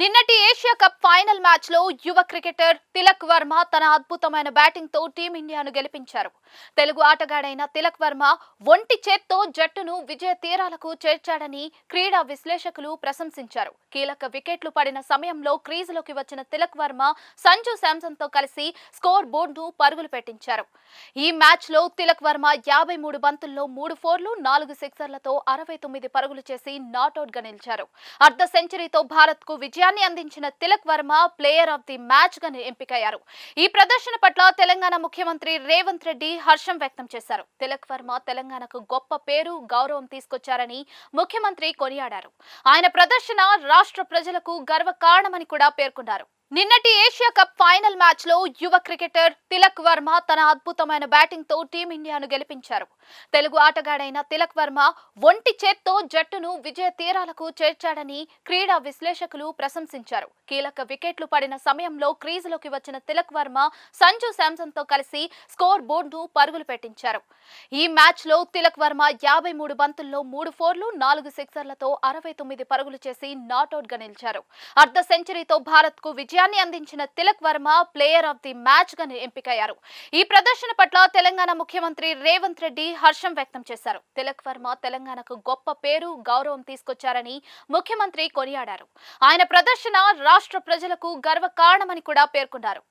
నిన్నటి Asia cup final మ్యాచ్లో యువ క్రికెటర్ తిలక్ వర్మ తన అద్భుతమైన బ్యాటింగ్తో టీమిండియాను గెలిపించారు. తెలుగు ఆటగాడైన తిలక్ వర్మ ఒంటి చేత్తో జట్టును విజయ తీరాలకు చేర్చాడని క్రీడా విశ్లేషకులు ప్రశంసించారు. కీలక వికెట్లు పడిన సమయంలో క్రీజులోకి వచ్చిన తిలక్ వర్మ సంజు శాంసన్తో కలిసి స్కోర్ బోర్డును పరుగులు పెట్టించారు. ఈ మ్యాచ్లో తిలక్ వర్మ యాభై మూడు బంతుల్లో మూడు ఫోర్లు నాలుగు సిక్సర్లతో అరవై తొమ్మిది పరుగులు చేసి నాట్అవుట్గా నిలిచారు. అర్ధ సెంచరీతో భారత్కు విజయాన్ని అందించిన Tilak Varma player of the మ్యాచ్గా ఎంపికయ్యారు. ఈ ప్రదర్శన పట్ల తెలంగాణ ముఖ్యమంత్రి రేవంత్ రెడ్డి హర్షం వ్యక్తం చేశారు. తిలక్ వర్మ తెలంగాణకు గొప్ప పేరు గౌరవం తీసుకొచ్చారని ముఖ్యమంత్రి కొనియాడారు. ఆయన ప్రదర్శన రాష్ట్ర ప్రజలకు గర్వ కారణమని కూడా పేర్కొన్నారు. నిన్నటి ఏషియా కప్ ఫైనల్ మ్యాచ్లో యువ క్రికెటర్ తిలక్ వర్మ తన అద్భుతమైన బ్యాటింగ్తో టీమిండియాను గెలిపించారు. తెలుగు ఆటగాడైన తిలక్ వర్మ ఒంటి చేత్తో జట్టును విజయ తీరాలకు చేర్చాడని క్రీడా విశ్లేషకులు ప్రశంసించారు. కీలక వికెట్లు పడిన సమయంలో క్రీజులోకి వచ్చిన తిలక్ వర్మ సంజు శాంసన్తో కలిసి స్కోర్ బోర్డును పరుగులు పెట్టించారు. ఈ మ్యాచ్లో తిలక్ వర్మ యాభై మూడు బంతుల్లో మూడు ఫోర్లు నాలుగు సిక్సర్లతో అరవై తొమ్మిది పరుగులు చేసి నాట్అవుట్గా నిలిచారు. అర్ధ సెంచరీతో భారత్కు విజయాన్ని అందించిన Tilak Varma player of the మ్యాచ్గా ఎంపికయ్యారు. ఈ ప్రదర్శన పట్ల తెలంగాణ ముఖ్యమంత్రి రేవంత్ రెడ్డి హర్షం వ్యక్తం చేశారు. తిలక్ వర్మ తెలంగాణకు గొప్ప పేరు గౌరవం తీసుకొచ్చారని ముఖ్యమంత్రి కొనియాడారు. ఆయన ప్రదర్శన రాష్ట్ర ప్రజలకు గర్వకారణమని కూడా పేర్కొన్నారు.